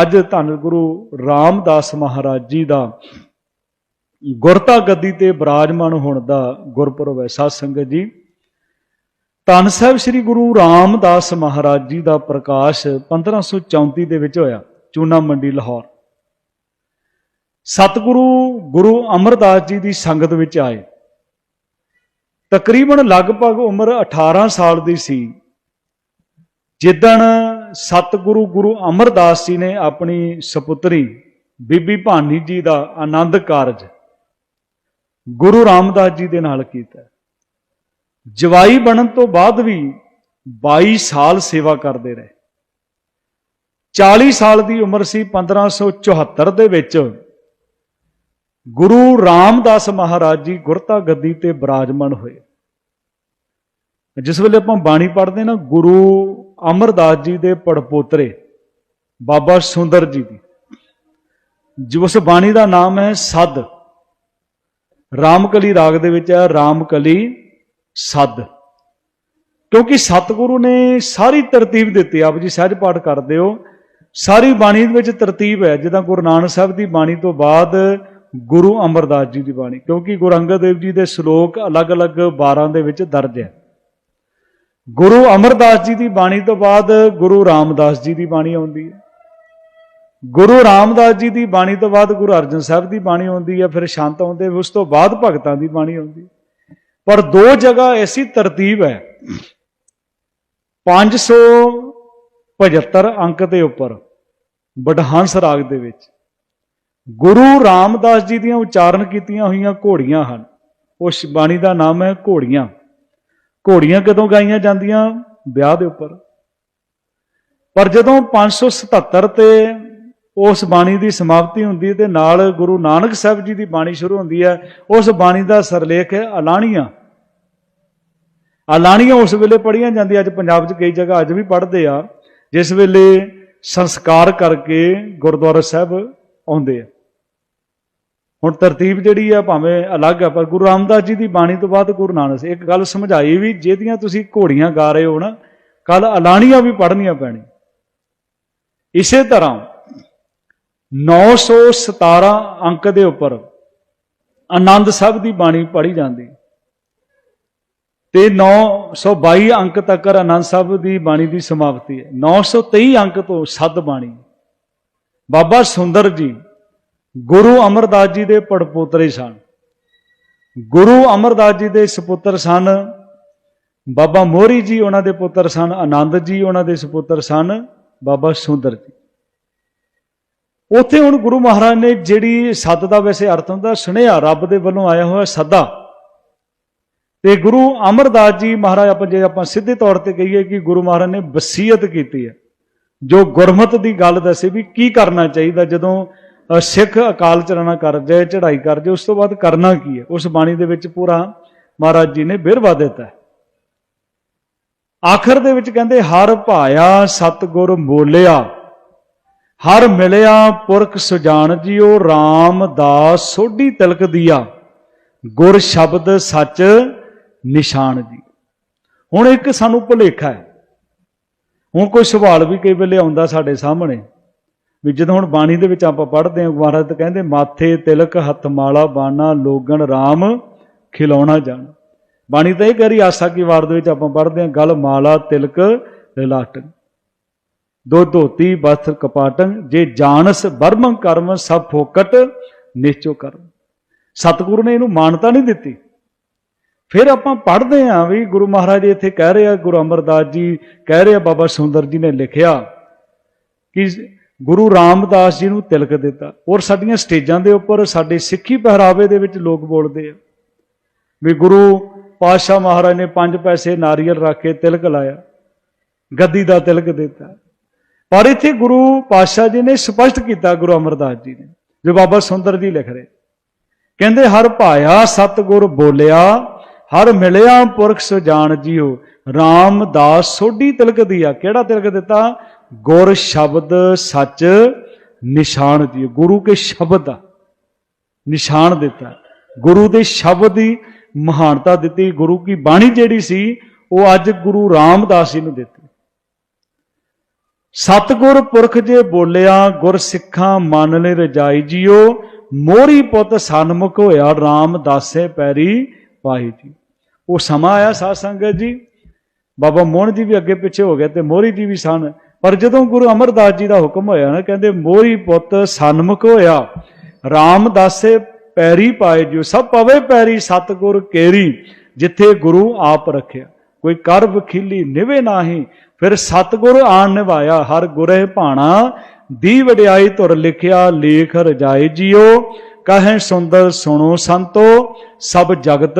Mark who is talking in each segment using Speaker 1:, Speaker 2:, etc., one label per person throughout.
Speaker 1: ਅੱਜ ਧੰਨ ਗੁਰੂ ਰਾਮਦਾਸ ਮਹਾਰਾਜ ਜੀ ਦਾ ਗੁਰਤਾ ਗੱਦੀ ਤੇ ਬਿਰਾਜਮਾਨ ਹੋਣ ਦਾ ਗੁਰਪੁਰਬ ਹੈ। ਸਾਧ ਸੰਗਤ ਜੀ, ਧੰਨ ਸਾਹਿਬ ਸ੍ਰੀ ਗੁਰੂ ਰਾਮਦਾਸ ਮਹਾਰਾਜ ਜੀ ਦਾ ਪ੍ਰਕਾਸ਼ 1534 ਦੇ ਵਿੱਚ ਹੋਇਆ, ਚੂਨਾ ਮੰਡੀ, ਲਾਹੌਰ। ਸਤਿਗੁਰੂ ਗੁਰੂ ਅਮਰਦਾਸ ਜੀ ਦੀ ਸੰਗਤ ਵਿੱਚ ਆਏ। ਤਕਰੀਬਨ ਲਗਭਗ ਉਮਰ 18 ਸਾਲ ਦੀ ਸੀ। ਜਿੱਦਣ ਸਤਿਗੁਰੂ ਗੁਰੂ ਅਮਰਦਾਸ ਜੀ ਨੇ ਆਪਣੀ ਸੁਪੁੱਤਰੀ ਬੀਬੀ ਭਾਨੀ ਜੀ ਦਾ ਆਨੰਦ ਕਾਰਜ ਗੁਰੂ ਰਾਮਦਾਸ ਜੀ ਦੇ ਨਾਲ ਕੀਤਾ। ਜਵਾਈ ਬਣਨ ਤੋਂ ਬਾਅਦ ਵੀ 22 ਸਾਲ ਸੇਵਾ ਕਰਦੇ ਰਹੇ। 40 ਸਾਲ ਦੀ ਉਮਰ ਸੀ 1574 ਦੇ ਵਿੱਚ ਗੁਰੂ ਰਾਮਦਾਸ ਮਹਾਰਾਜ ਜੀ ਗੁਰਤਾ ਗੱਦੀ ਤੇ ਬਿਰਾਜਮਾਨ ਹੋਏ। ਜਿਸ ਵੇਲੇ ਆਪਾਂ ਬਾਣੀ ਪੜ੍ਹਦੇ ਨਾ, ਗੁਰੂ ਅਮਰਦਾਸ ਜੀ ਦੇ ਪੜਪੋਤਰੇ, ਬਾਬਾ ਸੁੰਦਰ ਜੀ ਦੀ। ਜੋ ਉਸ ਬਾਣੀ ਦਾ ਨਾਮ ਹੈ ਸਦ। ਰਾਮਕਲੀ ਰਾਗ ਦੇ ਵਿੱਚ ਹੈ, ਰਾਮਕਲੀ ਸੱਦ। ਕਿਉਂਕਿ ਸਤਿਗੁਰੂ ਨੇ ਸਾਰੀ ਤਰਤੀਬ ਦਿੱਤੀ, ਆਪ ਜੀ ਸਹਿਜ ਪਾਠ ਕਰਦੇ ਹੋ। ਸਾਰੀ ਬਾਣੀ ਦੇ ਵਿੱਚ ਤਰਤੀਬ ਹੈ, ਜਿੱਦਾਂ ਗੁਰੂ ਨਾਨਕ ਸਾਹਿਬ ਦੀ ਬਾਣੀ ਤੋਂ ਬਾਅਦ ਗੁਰੂ ਅਮਰਦਾਸ ਜੀ ਦੀ ਬਾਣੀ। ਕਿਉਂਕਿ ਗੁਰੂ ਅੰਗਦ ਦੇਵ ਜੀ ਦੇ ਸ਼ਲੋਕ ਅਲੱਗ-ਅਲੱਗ 12 ਦੇ ਵਿੱਚ ਦਰਜ ਹੈ। ਗੁਰੂ ਅਮਰਦਾਸ ਜੀ ਦੀ ਬਾਣੀ ਤੋਂ ਬਾਅਦ ਗੁਰੂ ਰਾਮਦਾਸ ਜੀ ਦੀ ਬਾਣੀ ਆਉਂਦੀ ਹੈ। ਗੁਰੂ ਰਾਮਦਾਸ ਜੀ ਦੀ ਬਾਣੀ ਤੋਂ ਬਾਅਦ ਗੁਰੂ ਅਰਜਨ ਸਾਹਿਬ ਦੀ ਬਾਣੀ ਆਉਂਦੀ ਹੈ, ਫਿਰ ਸ਼ਾਂਤ ਆਉਂਦੇ ਉਸ ਤੋਂ ਬਾਅਦ ਭਗਤਾਂ ਦੀ ਬਾਣੀ ਆਉਂਦੀ ਹੈ। ਪਰ ਦੋ ਜਗ੍ਹਾ ਐਸੀ ਤਰਤੀਬ ਹੈ। 575 ਅੰਕ ਦੇ ਉੱਪਰ ਬਡਹੰਸ ਰਾਗ ਦੇ ਵਿੱਚ, ਗੁਰੂ ਰਾਮਦਾਸ ਜੀ ਦੀਆਂ ਉਚਾਰਨ ਕੀਤੀਆਂ ਹੋਈਆਂ ਘੋੜੀਆਂ ਹਨ। ਉਸ ਬਾਣੀ ਦਾ ਨਾਮ ਹੈ ਘੋੜੀਆਂ। ਘੋੜੀਆਂ ਕਦੋਂ ਗਾਈਆਂ ਜਾਂਦੀਆਂ? ਵਿਆਹ ਦੇ ਉੱਪਰ। ਪਰ ਜਦੋਂ 577 ਤੇ ਉਸ ਬਾਣੀ ਦੀ ਸਮਾਪਤੀ ਹੁੰਦੀ ਤੇ ਨਾਲ ਗੁਰੂ ਨਾਨਕ ਸਾਹਿਬ ਜੀ ਦੀ ਬਾਣੀ ਸ਼ੁਰੂ ਹੁੰਦੀ ਹੈ, ਉਸ ਬਾਣੀ ਦਾ ਸਰਲੇਖ ਹੈ ਅਲਾਣੀਆਂ। ਅਲਾਣੀਆਂ ਉਸ ਵੇਲੇ ਪੜ੍ਹੀਆਂ ਜਾਂਦੀਆਂ, ਅੱਜ ਪੰਜਾਬ 'ਚ ਕਈ ਜਗ੍ਹਾ ਅੱਜ ਵੀ ਪੜ੍ਹਦੇ ਆ, ਜਿਸ ਵੇਲੇ ਸੰਸਕਾਰ ਕਰਕੇ ਗੁਰਦੁਆਰਾ ਸਾਹਿਬ ਆਉਂਦੇ ਆ। ਹੁਣ ਤਰਤੀਬ ਜਿਹੜੀ ਆ ਭਾਵੇਂ ਅਲੱਗ ਆ, ਪਰ ਗੁਰੂ ਰਾਮਦਾਸ ਜੀ ਦੀ ਬਾਣੀ ਤੋਂ ਬਾਅਦ ਗੁਰੂ ਨਾਨਕ ਸਾਹਿਬ, ਇੱਕ ਗੱਲ ਸਮਝਾਈ ਵੀ, ਜਿਹਦੀਆਂ ਤੁਸੀਂ ਘੋੜੀਆਂ ਗਾ ਰਹੇ ਹੋ ਨਾ ਕੱਲ ਅਲਾਣੀਆਂ ਵੀ ਪੜ੍ਹਨੀਆਂ ਪੈਣੀ ਇਸੇ ਤਰ੍ਹਾਂ 917 ਅੰਕ ਦੇ ਉੱਪਰ ਆਨੰਦ ਸਾਹਿਬ ਦੀ ਬਾਣੀ ਪੜ੍ਹੀ ਜਾਂਦੀ। ਤੇ 922 ਅੰਕ ਤੱਕ ਆਨੰਦ ਸਾਹਿਬ ਦੀ ਬਾਣੀ ਦੀ ਸਮਾਪਤੀ ਹੈ। 923 ਅੰਕ ਤੋਂ ਸੱਤ ਬਾਣੀ। ਬਾਬਾ ਸੁੰਦਰ ਜੀ ਗੁਰੂ ਅਮਰਦਾਸ ਜੀ ਦੇ ਪੜਪੋਤਰੇ ਸਨ। ਗੁਰੂ ਅਮਰਦਾਸ ਜੀ ਦੇ ਸੁਪੁੱਤਰ ਸਨ। ਬਾਬਾ ਮੋਹਰੀ ਜੀ ਉਹਨਾਂ ਦੇ ਪੁੱਤਰ ਸਨ। ਆਨੰਦ ਜੀ ਉਹਨਾਂ ਦੇ ਸੁਪੁੱਤਰ ਸਨ। ਬਾਬਾ ਸੁੰਦਰ ਜੀ। ਉੱਥੇ ਹੁਣ ਗੁਰੂ ਮਹਾਰਾਜ ਨੇ ਜਿਹੜੀ ਸੱਦ ਦਾ ਵੈਸੇ ਅਰਥ ਹੁੰਦਾ, ਸੁਨੇਹਾ ਰੱਬ ਦੇ ਵੱਲੋਂ ਆਇਆ ਹੋਇਆ ਸੱਦਾ। ਤੇ ਗੁਰੂ ਅਮਰਦਾਸ ਜੀ ਮਹਾਰਾਜ ਆਪਾਂ ਜੇ ਆਪਾਂ ਸਿੱਧੇ ਤੌਰ ਤੇ ਕਹੀਏ ਕਿ ਗੁਰੂ ਮਹਾਰਾਜ ਨੇ ਵਸੀਅਤ ਕੀਤੀ ਹੈ। ਜੋ ਗੁਰਮਤ ਦੀ ਗੱਲ ਦੱਸੇ ਵੀ ਕੀ ਕਰਨਾ ਚਾਹੀਦਾ ਜਦੋਂ ਸਿੱਖ ਅਕਾਲ ਚਲਾਣਾ ਕਰ ਜਾਏ ਚੜ੍ਹਾਈ ਕਰ ਜਾਏ ਉਸ ਤੋਂ ਬਾਅਦ ਕਰਨਾ ਕੀ ਹੈ? ਉਸ ਬਾਣੀ ਦੇ ਵਿੱਚ ਪੂਰਾ ਮਹਾਰਾਜ ਜੀ ਨੇ ਬਿਰਵਾ ਦਿੱਤਾ ਆਖਰ ਦੇ ਵਿੱਚ ਕਹਿੰਦੇ, ਹਰ ਭਾਇਆ ਸਤਗੁਰ ਬੋਲਿਆ ਹਰ ਮਿਲਿਆ ਪੁਰਖ ਸੁਜਾਨ ਜੀਓ ਰਾਮਦਾਸ ਸੋਢੀ ਤਿਲਕ ਦੀਆ, ਗੁਰ ਸ਼ਬਦ ਸੱਚ ਨਿਸ਼ਾਨ ਜੀ। ਹੁਣ ਇੱਕ ਸਾਨੂੰ ਭੁਲੇਖਾ ਹੈ। ਹੁਣ ਕੋਈ ਸਵਾਲ ਵੀ ਕਈ ਵੇਲੇ ਆਉਂਦਾ ਸਾਡੇ ਸਾਹਮਣੇ। ਵੀ ਜਦੋਂ ਹੁਣ ਬਾਣੀ ਦੇ ਵਿੱਚ ਆਪਾਂ ਪੜ੍ਹਦੇ ਹਾਂ ਮਹਾਰਾਜ ਤਾਂ ਕਹਿੰਦੇ, ਮਾਥੇ ਤਿਲਕ ਹੱਥ ਮਾਲਾ ਬਾਣਾ ਲੋਗਣ RAM ਖਿਲਾਉਣਾ ਜਾਣ। ਬਾਣੀ ਤਾਂ ਇਹ ਕਰੀ ਆਸਾ ਕੀ ਵਾਰ ਦੇ ਵਿੱਚ ਆਪਾਂ ਪੜ੍ਹਦੇ ਹਾਂ, ਗਲ ਮਾਲਾ ਤਿਲਕ ਲਾਟਨ। ਦੋ ਧੋਤੀ ਬਸਤਰ ਕਪਾਟੰ ਜੇ ਜਾਣਸ ਬਰਮ ਕਰਮ, ਸਭ ਫੋਕਟ ਨਿਸ਼ਚੋ ਕਰਮ। ਸਤਿਗੁਰੂ ਨੇ ਇਹਨੂੰ ਮਾਨਤਾ ਨਹੀਂ ਦਿੱਤੀ। ਫਿਰ ਆਪਾਂ ਪੜ੍ਹਦੇ ਹਾਂ ਵੀ ਗੁਰੂ ਮਹਾਰਾਜ ਇੱਥੇ ਕਹਿ ਰਹੇ ਆ ਗੁਰੂ ਅਮਰਦਾਸ ਜੀ ਕਹਿ ਰਹੇ ਆ ਬਾਬਾ ਸੁੰਦਰ ਜੀ ਨੇ ਲਿਖਿਆ ਕਿ ਗੁਰੂ ਰਾਮਦਾਸ ਜੀ ਨੂੰ ਤਿਲਕ ਦਿੱਤਾ। ਔਰ ਸਾਡੀਆਂ ਸਟੇਜਾਂ ਦੇ ਉੱਪਰ ਸਾਡੇ ਸਿੱਖੀ ਪਹਿਰਾਵੇ ਦੇ ਵਿੱਚ ਲੋਕ ਬੋਲਦੇ ਆ। ਵੀ ਗੁਰੂ ਪਾਤਸ਼ਾਹ ਮਹਾਰਾਜ ਨੇ ਪੰਜ ਪੈਸੇ ਨਾਰੀਅਲ ਰੱਖ ਕੇ ਤਿਲਕ ਲਾਇਆ। ਗੱਦੀ ਦਾ ਤਿਲਕ ਦਿੱਤਾ। ਪਰ ਇੱਥੇ ਗੁਰੂ ਪਾਤਸ਼ਾਹ ਜੀ ਨੇ ਸਪਸ਼ਟ ਕੀਤਾ, ਗੁਰੂ ਅਮਰਦਾਸ ਜੀ ਨੇ। ਜੋ ਬਾਬਾ ਸੁੰਦਰ ਜੀ ਲਿਖ ਰਹੇ। ਕਹਿੰਦੇ, ਹਰ ਭਾਇਆ ਸਤਗੁਰ ਬੋਲਿਆ, ਹਰ ਮਿਲਿਆ ਪੁਰਖ ਸੁਜਾਨ ਜੀਓ। ਰਾਮਦਾਸ ਸੋਢੀ ਤਿਲਕ ਦੀਆ ਕਿਹੜਾ ਤਿਲਕ ਦਿੱਤਾ? ਗੁਰ ਸ਼ਬਦ ਸੱਚ ਨਿਸ਼ਾਨ ਦੀ। ਗੁਰੂ ਕੇ ਸ਼ਬਦ ਦਾ ਨਿਸ਼ਾਨ ਦਿੱਤਾ। ਗੁਰੂ ਦੇ ਸ਼ਬਦ ਦੀ ਮਹਾਨਤਾ ਦਿੱਤੀ। ਗੁਰੂ ਕੀ ਬਾਣੀ ਜਿਹੜੀ ਸੀ, ਉਹ ਅੱਜ ਗੁਰੂ ਰਾਮਦਾਸ ਜੀ ਨੂੰ ਦਿੱਤੀ। ਸਤਗੁਰ ਪੁਰਖ ਜੇ ਬੋਲਿਆ, ਗੁਰ ਸਿੱਖਾਂ ਮਨ ਲੈ ਰਜਾਈ ਜਿਓ, ਮੋਰੀ ਪੁੱਤ ਸਨਮੁਖ ਹੋਇਆ, ਰਾਮਦਾਸੇ ਪੈਰੀ ਪਾਈ ਜੀ ਉਹ ਸਮਾਂ ਆਇਆ ਸਾਧ ਸੰਗਤ ਜੀ। ਬਾਬਾ ਮੋਹਨ ਜੀ ਵੀ ਅੱਗੇ ਪਿੱਛੇ ਹੋ ਗਏ ਤੇ ਮੋਹਰੀ ਜੀ ਵੀ ਸਨ। ਪਰ ਜਦੋਂ ਗੁਰੂ ਅਮਰਦਾਸ ਜੀ ਦਾ ਹੁਕਮ ਹੋਇਆ ਨਾ, ਕਹਿੰਦੇ ਮੋਹਰੀ ਪੁੱਤ ਸਨਮੁਖ ਹੋਇਆ ਰਾਮਦਾਸੇ ਪੈਰੀ ਪਾਏ ਜਿਉ, ਸਭ ਪਵੇ ਪੈਰੀ ਸਤਗੁਰ ਕੇਰੀ, ਜਿੱਥੇ ਗੁਰੂ ਆਪ ਰੱਖਿਆ। ਕੋਈ ਕਰ ਵਖੀਲੀ ਨਿਵੇ ਨਾਹੀ, ਫਿਰ ਸਤਗੁਰ ਆਣ ਨਿਭਾਇਆ ਹਰ ਗੁਰੇ ਭਾਣਾ, ਦੀ ਵਡਿਆਈ ਧੁਰ ਲਿਖਿਆ, ਲੇਖ ਰਜਾਏ ਜੀਓ ਕਹੇ ਸੁੰਦਰ ਸੁਣੋ ਸੰਤੋ, ਸਭ ਜਗਤ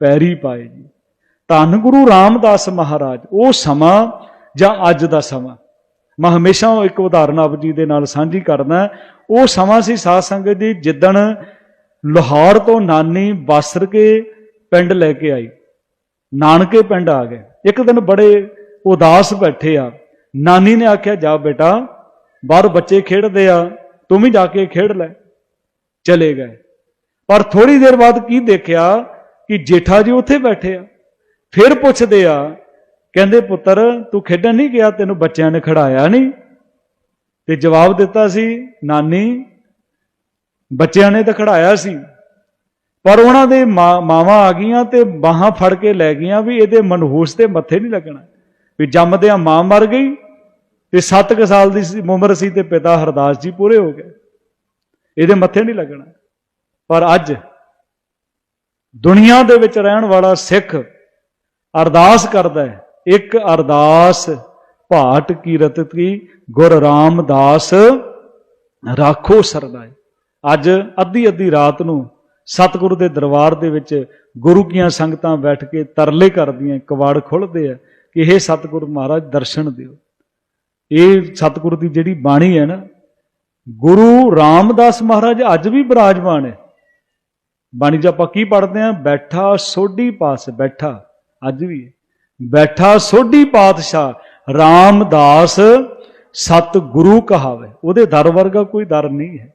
Speaker 1: ਪੈਰੀ ਪਾਏ ਜੀ। ਧੰਨ ਗੁਰੂ ਰਾਮਦਾਸ ਮਹਾਰਾਜ, ਉਹ ਸਮਾਂ ਜਾਂ ਅੱਜ ਦਾ ਸਮਾਂ? ਮੈਂ ਹਮੇਸ਼ਾ ਇੱਕ ਉਦਾਹਰਨ ਆਪ ਜੀ ਦੇ ਨਾਲ ਸਾਂਝੀ ਕਰਦਾ, ਉਹ ਸਮਾਂ ਸੀ ਸਾਧ ਸੰਗਤ ਜੀ, ਜਿੱਦਣ ਲਾਹੌਰ ਤੋਂ ਨਾਨੀ ਬਾਸਰ ਕੇ ਪਿੰਡ ਲੈ ਕੇ ਆਈ। ਨਾਨਕੇ ਪਿੰਡ ਆ ਗਏ। ਇੱਕ ਦਿਨ ਬੜੇ ਉਦਾਸ ਬੈਠੇ ਆ। ਨਾਨੀ ਨੇ ਆਖਿਆ, ਜਾ ਬੇਟਾ, ਬਾਹਰ ਬੱਚੇ ਖੇਡਦੇ ਆ, ਤੂੰ ਵੀ ਜਾ ਕੇ ਖੇਡ ਲੈ। ਚਲੇ ਗਏ। ਪਰ ਥੋੜੀ ਦੇਰ ਬਾਅਦ ਕੀ ਦੇਖਿਆ ਕਿ ਜੇਠਾ ਜੀ ਉੱਥੇ ਬੈਠੇ ਆ। ਫਿਰ ਪੁੱਛਦੇ ਆ, ਕਹਿੰਦੇ, ਪੁੱਤਰ, ਤੂੰ ਖੇਡਣ ਨਹੀਂ ਗਿਆ? ਤੈਨੂੰ ਬੱਚਿਆਂ ਨੇ ਖੜਾਇਆ ਨਹੀਂ? ਤੇ ਜਵਾਬ ਦਿੱਤਾ ਸੀ, ਨਾਨੀ, ਬੱਚਿਆਂ ਨੇ ਤਾਂ ਖੜਾਇਆ ਸੀ, ਪਰ ਉਹਨਾਂ ਦੇ ਮਾਂ- ਮਾਵਾਂ ਆ ਗਈਆਂ ਤੇ ਬਾਹਾਂ ਫੜ ਕੇ ਲੈ ਗਈਆਂ ਵੀ ਇਹਦੇ ਮਨਹੂਸ ਤੇ ਮੱਥੇ ਨਹੀਂ ਲੱਗਣਾ। ਵੀ ਜੰਮਦਿਆਂ ਮਾਂ ਮਰ ਗਈ ਤੇ 7 ਸਾਲ ਦੀ ਉਮਰ ਸੀ ਤੇ ਪਿਤਾ ਹਰਦਾਸ ਜੀ ਪੂਰੇ ਹੋ ਗਏ। ਇਹਦੇ ਮੱਥੇ ਨਹੀਂ ਲੱਗਣਾ। ਪਰ ਅੱਜ ਦੁਨੀਆ ਦੇ ਵਿੱਚ ਰਹਿਣ ਵਾਲਾ ਸਿੱਖ ਅਰਦਾਸ ਕਰਦਾ ਹੈ, ਇੱਕ ਅਰਦਾਸ ਭਾਟ ਕੀਰਤ ਕੀ ਗੁਰ ਰਾਮਦਾਸ ਰਾਖੋ ਸਰਨਾਏ ਅੱਜ ਅੱਧੀ ਅੱਧੀ ਰਾਤ ਨੂੰ ਸਤਿਗੁਰੂ ਦੇ ਦਰਬਾਰ ਦੇ ਵਿੱਚ ਗੁਰੂ ਕੀਆਂ ਸੰਗਤਾਂ ਬੈਠ ਕੇ ਤਰਲੇ ਕਰਦੀਆਂ, ਕਵਾੜ ਖੁੱਲਦੇ ਆ ਕਿ ਇਹ ਸਤਿਗੁਰੂ ਮਹਾਰਾਜ, ਦਰਸ਼ਨ ਦਿਓ। ਇਹ ਸਤਿਗੁਰੂ ਦੀ ਜਿਹੜੀ ਬਾਣੀ ਹੈ ਨਾ, ਗੁਰੂ ਰਾਮਦਾਸ ਮਹਾਰਾਜ ਅੱਜ ਵੀ ਬਿਰਾਜਮਾਨ ਹੈ। ਬਾਣੀ 'ਚ ਆਪਾਂ ਕੀ ਪੜ੍ਹਦੇ ਆ ਬੈਠਾ ਸੋਢੀ ਪਾਸ ਬੈਠਾ। ਅੱਜ ਵੀ ਬੈਠਾ ਸੋਢੀ ਪਾਤਸ਼ਾਹ ਰਾਮਦਾਸ ਸਤ ਗੁਰੂ ਕਹਾਵੇ। ਉਹਦੇ ਦਰ ਵਰਗਾ ਕੋਈ ਦਰ ਨਹੀਂ ਹੈ।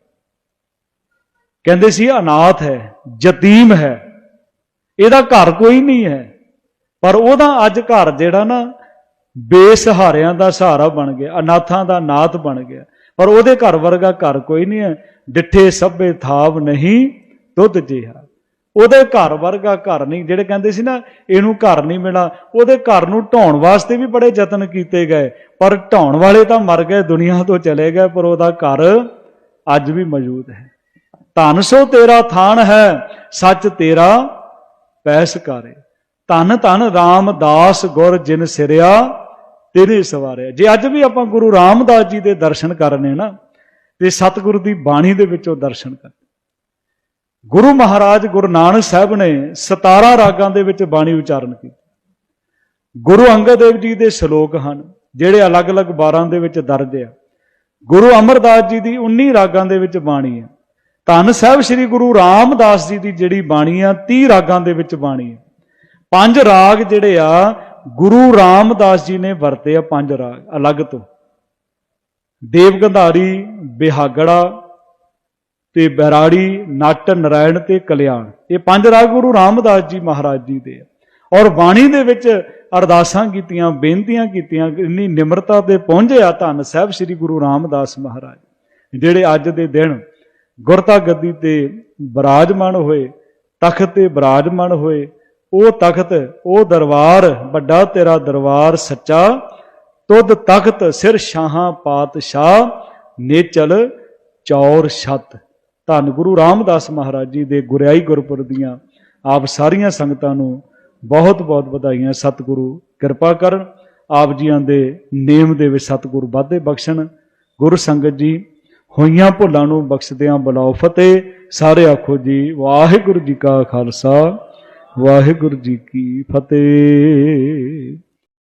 Speaker 1: ਕਹਿੰਦੇ ਸੀ, ਅਨਾਥ ਹੈ, ਯਤੀਮ ਹੈ, ਇਹਦਾ ਘਰ ਕੋਈ ਨਹੀਂ ਹੈ। ਪਰ ਉਹਦਾ ਅੱਜ ਘਰ ਜਿਹੜਾ ਨਾ, ਬੇਸਹਾਰਿਆਂ ਦਾ ਸਹਾਰਾ ਬਣ ਗਿਆ, ਅਨਾਥਾਂ ਦਾ ਨਾਥ ਬਣ ਗਿਆ। ਪਰ ਉਹਦੇ ਘਰ ਵਰਗਾ ਘਰ ਕੋਈ ਨਹੀਂ ਹੈ। ਡਿੱਠੇ ਸਭੇ ਥਾਵ ਨਹੀਂ ਦੁੱਧ ਜਿਹਾ। ਉਹਦੇ ਘਰ ਵਰਗਾ ਘਰ ਨਹੀਂ, ਜਿਹੜੇ ਕਹਿੰਦੇ ਸੀ ਨਾ, ਇਹਨੂੰ ਘਰ ਨਹੀਂ ਮਿਲਾ। ਉਹਦੇ ਘਰ ਨੂੰ ਢਾਉਣ ਵਾਸਤੇ ਵੀ ਬੜੇ ਯਤਨ ਕੀਤੇ ਗਏ, ਪਰ ਢਾਉਣ ਵਾਲੇ ਤਾਂ ਮਰ ਗਏ, ਦੁਨੀਆ ਤੋਂ ਚਲੇ ਗਏ, ਪਰ ਉਹਦਾ ਘਰ ਅੱਜ ਵੀ ਮੌਜੂਦ ਹੈ। ਧਨ ਸੋ ਤੇਰਾ ਥਾਨ ਹੈ, ਸੱਚ ਤੇਰਾ ਪੈਸ ਕਾਰੇ। ਧਨ ਧਨ ਰਾਮਦਾਸ ਗੁਰ ਜਿਨ ਸਿਰਿਆ, ਤੇਰੇ ਸਵਾਰਿਆ। ਜੇ ਅੱਜ ਵੀ ਆਪਾਂ ਗੁਰੂ ਰਾਮਦਾਸ ਜੀ ਦੇ ਦਰਸ਼ਨ ਕਰਨੇ ਨਾ, ਤੇ ਸਤਿਗੁਰੂ ਦੀ ਬਾਣੀ ਦੇ ਵਿੱਚੋਂ ਦਰਸ਼ਨ ਕਰ ਗੁਰੂ ਮਹਾਰਾਜ ਗੁਰੂ ਨਾਨਕ ਸਾਹਿਬ ਨੇ 17 ਰਾਗਾਂ ਦੇ ਵਿੱਚ ਬਾਣੀ ਉਚਾਰਨ ਕੀਤੀ। ਗੁਰੂ ਅੰਗਦ ਦੇਵ ਜੀ ਦੇ ਸ਼ਲੋਕ ਹਨ, ਜਿਹੜੇ ਅਲੱਗ-ਅਲੱਗ 12 ਦੇ ਵਿੱਚ ਦਰਜ ਆ। ਗੁਰੂ ਅਮਰਦਾਸ ਜੀ ਦੀ 19 ਰਾਗਾਂ ਦੇ ਵਿੱਚ ਬਾਣੀ ਹੈ ਧੰਨ ਸਾਹਿਬ ਸ੍ਰੀ ਗੁਰੂ ਰਾਮਦਾਸ ਜੀ ਦੀ ਜਿਹੜੀ ਬਾਣੀ ਆ 30 ਰਾਗਾਂ ਦੇ ਵਿੱਚ ਬਾਣੀ ਹੈ ਪੰਜ ਰਾਗ ਜਿਹੜੇ ਆ, ਗੁਰੂ ਰਾਮਦਾਸ ਜੀ ਨੇ ਵਰਤੇ ਆ ਪੰਜ ਰਾਗ, ਅਲੱਗ ਤੋਂ। ਦੇਵ ਗੰਧਾਰੀ ਬਿਹਾਗੜਾ ਤੇ ਬੈਰਾੜੀ ਨਟ, ਨਰਾਇਣ ਤੇ ਕਲਿਆਣ। ਇਹ ਪੰਜ ਰਾਗ ਗੁਰੂ ਰਾਮਦਾਸ ਜੀ ਮਹਾਰਾਜ ਜੀ ਦੇ ਆ। ਔਰ ਬਾਣੀ ਦੇ ਵਿੱਚ ਅਰਦਾਸਾਂ ਕੀਤੀਆਂ, ਬੇਨਤੀਆਂ ਕੀਤੀਆਂ, ਇੰਨੀ ਨਿਮਰਤਾ ਤੇ ਪਹੁੰਚਿਆ ਧੰਨ ਸਾਹਿਬ ਸ੍ਰੀ ਗੁਰੂ ਰਾਮਦਾਸ ਮਹਾਰਾਜ। ਜਿਹੜੇ ਅੱਜ ਦੇ ਦਿਨ ਗੁਰਤਾ ਗੱਦੀ ਤੇ ਬਿਰਾਜਮਾਨ ਹੋਏ, ਤਖਤ ਤੇ ਬਿਰਾਜਮਾਨ ਹੋਏ, ਉਹ ਤਖਤ, ਉਹ ਦਰਬਾਰ, ਵੱਡਾ ਤੇਰਾ ਦਰਬਾਰ ਸੱਚਾ, ਤੁਧ ਤਖਤ ਸਿਰ ਸ਼ਾਹਾਂ ਪਾਤਸ਼ਾਹ, ਨੇਚਲ ਚੌਰ ਛਤ। ਧੰਨ ਗੁਰੂ ਰਾਮਦਾਸ ਮਹਾਰਾਜ ਜੀ ਦੇ ਗੁਰਿਆਈ ਗੁਰਪੁਰ ਦੀਆਂ ਆਪ ਸਾਰੀਆਂ ਸੰਗਤਾਂ ਨੂੰ ਬਹੁਤ ਬਹੁਤ ਵਧਾਈਆਂ। ਸਤਿਗੁਰੂ ਕਿਰਪਾ ਕਰਨ, ਆਪ ਜੀਆਂ ਦੇ ਨੇਮ ਦੇ ਵਿੱਚ ਸਤਿਗੁਰੂ ਵਾਧੇ ਬਖਸ਼ਣ। ਗੁਰੂ ਸੰਗਤ ਜੀ, ਹੋਈਆਂ ਭੁੱਲਾਂ ਨੂੰ ਬਖਸ਼ਦਿਆਂ ਬੁਲਾਓ ਫਤਿਹ। ਸਾਰੇ ਆਖੋ ਜੀ, ਵਾਹਿਗੁਰੂ ਜੀ ਕਾ ਖਾਲਸਾ, ਵਾਹਿਗੁਰੂ ਜੀ ਕੀ ਫਤਿਹ।